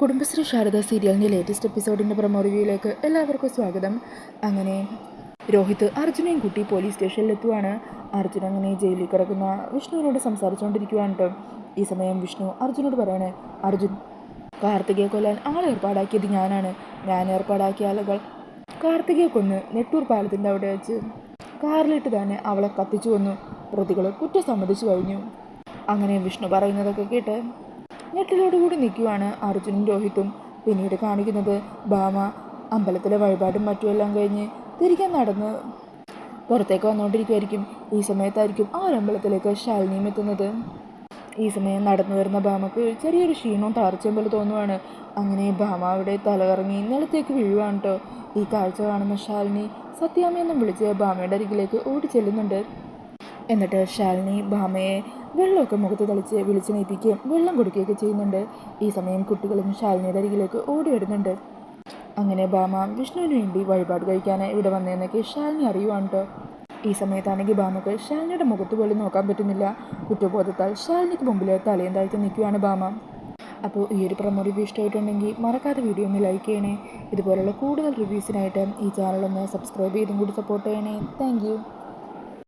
കുടുംബശ്രീ ശാരദ സീരിയലിന്റെ latest എപ്പിസോഡിന്റെ promo റിവ്യൂയിലേക്ക് എല്ലാവർക്കും സ്വാഗതം. അങ്ങനെ രോഹിത് അർജുനെയും കുട്ടി പോലീസ് സ്റ്റേഷനിലെത്തുവാണ് അർജുൻ അങ്ങനെ ജയിലിൽ കിടക്കുന്ന. വിഷ്ണുവിനോട് സംസാരിച്ചുകൊണ്ടിരിക്കുകയാണ് കേട്ടോ. ഈ സമയം വിഷ്ണു അർജുനോട് പറയണേ അർജുൻ കാർത്തികയെ കൊല്ലാൻ ആളെ ഏർപ്പാടാക്കിയത് ഞാനാണ്. ഞാൻ ഏർപ്പാടാക്കിയ ആളുകൾ കാർത്തികയെ കൊന്ന് നെട്ടൂർ പാലത്തിന്റെ അവിടെ വെച്ച് കാറിലിട്ട് തന്നെ അവളെ കത്തിച്ചു വന്നു പ്രതികൾ കുറ്റം സമ്മതിച്ചു കഴിഞ്ഞു. അങ്ങനെ വിഷ്ണു പറയുന്നതൊക്കെ കേട്ട് ഞെട്ടലോടുകൂടി നിൽക്കുവാണ് അർജുനും രോഹിത്തും. പിന്നീട് കാണിക്കുന്നത് ഭാമ. അമ്പലത്തിലെ വഴിപാടും മറ്റുമെല്ലാം കഴിഞ്ഞ് തിരികെ നടന്ന് പുറത്തേക്ക് വന്നുകൊണ്ടിരിക്കുമായിരിക്കും ഈ സമയത്തായിരിക്കും ആ അമ്പലത്തിലേക്ക് ശാലിനിയും എത്തുന്നത്. ഈ സമയം നടന്നു വരുന്ന ഭാമക്ക് ചെറിയൊരു ക്ഷീണവും തളർച്ചയും പോലെ തോന്നുവാണ്. അങ്ങനെ ഭാമ അവിടെ തലകറങ്ങി നിലത്തേക്ക് വീഴുവാണ് കേട്ടോ ഈ കാഴ്ച കാണുന്ന ശാലിനി സത്യാമ്മയെന്നും വിളിച്ച് ഭാമയുടെ അരികിലേക്ക് ഓടി ചെല്ലുന്നുണ്ട് എന്നിട്ട് ശാലിനി ഭാമയെ വെള്ളമൊക്കെ മുഖത്ത് തളിച്ച് വിളിച്ചുണയിപ്പിക്കുകയും വെള്ളം കൊടുക്കുകയൊക്കെ ചെയ്യുന്നുണ്ട്. ഈ സമയം കുട്ടികളും ശാലിനിയുടെ അരികിലേക്ക് ഓടി വരുന്നുണ്ട്. അങ്ങനെ ഭാമ വിഷ്ണുവിന് വേണ്ടി വഴിപാട് കഴിക്കാനായി ഇവിടെ വന്നതെന്നൊക്കെ ശാലിനി അറിയുവാണ് കേട്ടോ ഈ സമയത്താണെങ്കിൽ ഭാമക്ക് ശാലിനിയുടെ മുഖത്ത് പോലും നോക്കാൻ പറ്റുന്നില്ല. കുറ്റബോധത്താൽ ശാലിനിക്ക് മുമ്പിൽ തലയും താഴ്ത്തി നിൽക്കുകയാണ് ഭാമ. അപ്പോൾ ഈ ഒരു പ്രമോ റിവ്യൂ ഇഷ്ടമായിട്ടുണ്ടെങ്കിൽ മറക്കാതെ വീഡിയോ ഒന്ന് ലൈക്ക് ചെയ്യണേ. ഇതുപോലുള്ള കൂടുതൽ റിവ്യൂസിനായിട്ട് ഈ ചാനലൊന്ന് സബ്സ്ക്രൈബ് ചെയ്തും കൂടി സപ്പോർട്ട് ചെയ്യണേ. താങ്ക്